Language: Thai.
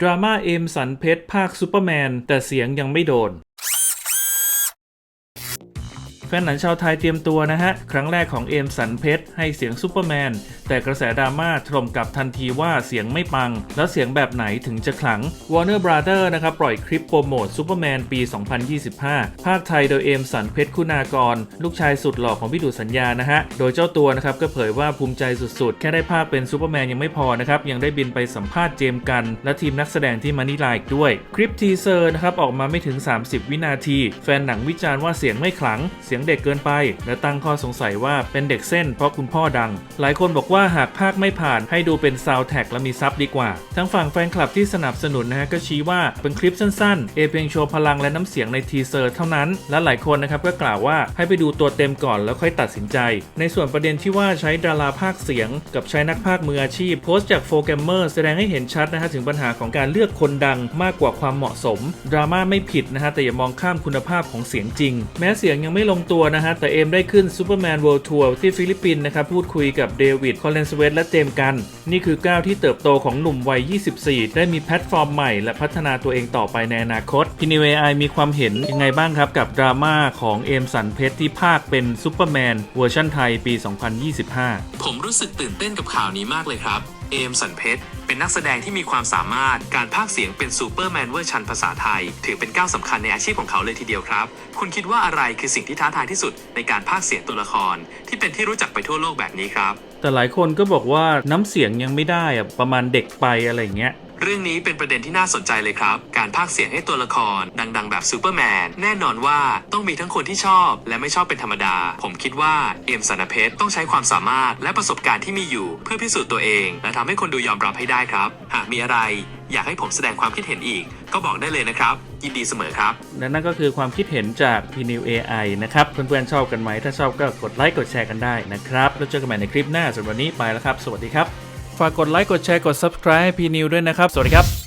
ดราม่าเอมสันเพชรภาคซูเปอร์แมน แต่เสียงยังไม่โดน แฟนหนังชาวไทยเตรียมตัวนะฮะ ครั้งแรกของเอมสันเพชรให้เสียงซูเปอร์แมน แต่กระแสดราม่าถล่มกลับทันทีว่าเสียงไม่ปัง แล้วเสียงแบบไหนถึงจะขลัง Warner Brother นะครับปล่อยคลิปโปรโมทซูเปอร์แมนปี 2025 ภาคไทยโดยเอมสันเพชรคุณากร ลูกชายสุดหล่อของพี่ดูสัญญานะฮะ โดยเจ้าตัวนะครับก็เผยว่าภูมิใจสุดๆ แค่ได้ภาคเป็นซูเปอร์แมนยังไม่พอนะครับยังได้บินไปสัมภาษณ์เจมส์กัน และทีมนักแสดงที่มานิลาอีกด้วย คลิปทีเซอร์นะครับออกมาไม่ถึง 30 วินาที แฟนหนังวิจารณ์ว่าเสียงไม่ขลังเสียงเด็กเกินไป และตั้งข้อสงสัยว่าเป็นเด็กเส้นเพราะคุณพ่อดัง หลายคนบอกว่าหากภาคไม่ผ่านให้ดูเป็นซาวแท็กและมีซับดีกว่า ทั้งฝั่งแฟนคลับที่สนับสนุนนะฮะก็ชี้ว่าเป็นคลิปสั้นๆ เอเพียงโชว์พลังและน้ำเสียงในทีเซอร์เท่านั้น และหลายคนนะครับก็กล่าวว่าให้ไปดูตัวเต็มก่อนแล้วค่อยตัดสินใจ ในส่วนประเด็นที่ว่าใช้ดาราภาคเสียง กับใช้นักภาคมืออาชีพโพสต์จากโฟกรมเมอร์แสดงให้เห็นชัดนะฮะถึงปัญหาของการเลือกคนดังมากกว่าความเหมาะสมดราม่าไม่ผิดนะฮะแต่อย่ามองข้ามคุณภาพของเสียงจริง แม้เสียงยังไม่ลงตัวนะฮะ แต่เอมได้ขึ้น Superman World Tour ที่ฟิลิปปินส์นะครับ พูดคุยกับเดวิด คอลเลนสเวตและเจมส์กัน นี่คือก้าวที่เติบโตของหนุ่มวัย 24 ได้มีแพลตฟอร์มใหม่ และพัฒนาตัวเองต่อไปในอนาคตพินิเวไอมีความเห็นยังไงบ้างครับ กับดราม่าของเอมสันเพชรที่ภาคเป็นซูเปอร์แมนเวอร์ชันไทยปี 2025 ผมรู้สึกตื่นเต้นกับข่าวนี้มากเลยครับ เอมสันเพชร เป็นนักแสดงที่มีความสามารถการพากเสียงเป็นซูเปอร์แมนเวอร์ชันภาษาไทย ถือเป็นก้าวสำคัญในอาชีพของเขาเลยทีเดียวครับ คุณคิดว่าอะไรคือสิ่งที่ท้าทายที่สุดในการพากเสียงตัวละคร ที่เป็นที่รู้จักไปทั่วโลกแบบนี้ครับแต่หลายคนก็บอกว่าน้ำเสียงยังไม่ได้อะประมาณเด็กไปอะไรอย่างเงี้ย เรื่องนี้เป็นประเด็นที่น่าสนใจเลยครับ การพากย์เสียงให้ตัวละคร ดังๆ แบบซูเปอร์แมน แน่นอนว่าต้องมีทั้งคนที่ชอบ และไม่ชอบเป็นธรรมดา ผมคิดว่าเอ็มสันเพชรต้องใช้ความสามารถและประสบการณ์ที่มีอยู่ เพื่อพิสูจน์ตัวเอง และทำให้คนดูยอมรับให้ได้ครับ หากมีอะไร อยากให้ผมแสดงความคิดเห็นอีก ก็บอกได้เลยนะครับ ยินดีเสมอครับ และนั่นก็คือความคิดเห็นจาก p n e w AI นะครับ เพื่อนๆชอบกันไหม ถ้าชอบก็กดไลค์กดแชร์กันได้นะครับ แล้วเจอกันใหม่ในคลิปหน้าสำหรับวันนี้ไปแล้วครับ สวัสดีครับ ฝากกดไลค์กดแชร์กด subscribe ให้พีนิวด้วยนะครับ สวัสดีครับ